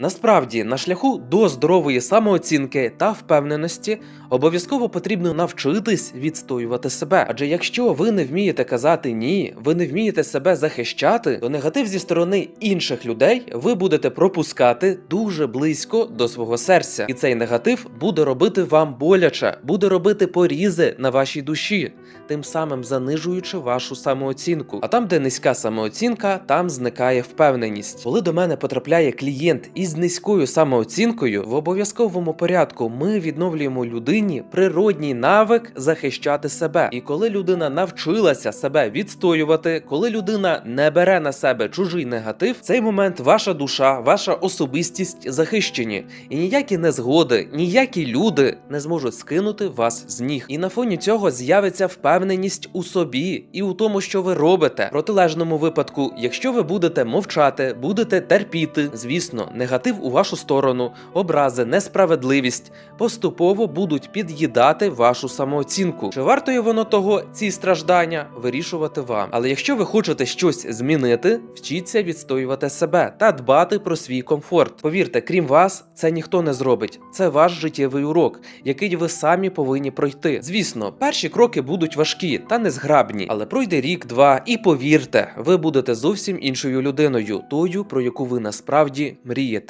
Насправді, на шляху до здорової самооцінки та впевненості обов'язково потрібно навчитись відстоювати себе. Адже якщо ви не вмієте казати ні, ви не вмієте себе захищати, то негатив зі сторони інших людей ви будете пропускати дуже близько до свого серця, і цей негатив буде робити вам боляче, буде робити порізи на вашій душі, тим самим занижуючи вашу самооцінку. А там, де низька самооцінка, там зникає впевненість. Коли до мене потрапляє клієнт із низькою самооцінкою, в обов'язковому порядку ми відновлюємо людині природній навик захищати себе. І коли людина навчилася себе відстоювати, коли людина не бере на себе чужий негатив, в цей момент ваша душа, ваша особистість захищені, і ніякі незгоди, ніякі люди не зможуть скинути вас з ніг. І на фоні цього з'явиться впевненість у собі і у тому, що ви робите. В протилежному випадку, якщо ви будете мовчати, будете терпіти, звісно, негатив у вашу сторону, образи, несправедливість поступово будуть під'їдати вашу самооцінку. Чи вартує воно того ці страждання вирішувати вам? Але якщо ви хочете щось змінити, вчіться відстоювати себе та дбати про свій комфорт. Повірте, крім вас, це ніхто не зробить. Це ваш життєвий урок, який ви самі повинні пройти. Звісно, перші кроки будуть важкі та незграбні, але пройде рік-два, і повірте, ви будете зовсім іншою людиною, тою, про яку ви насправді мрієте.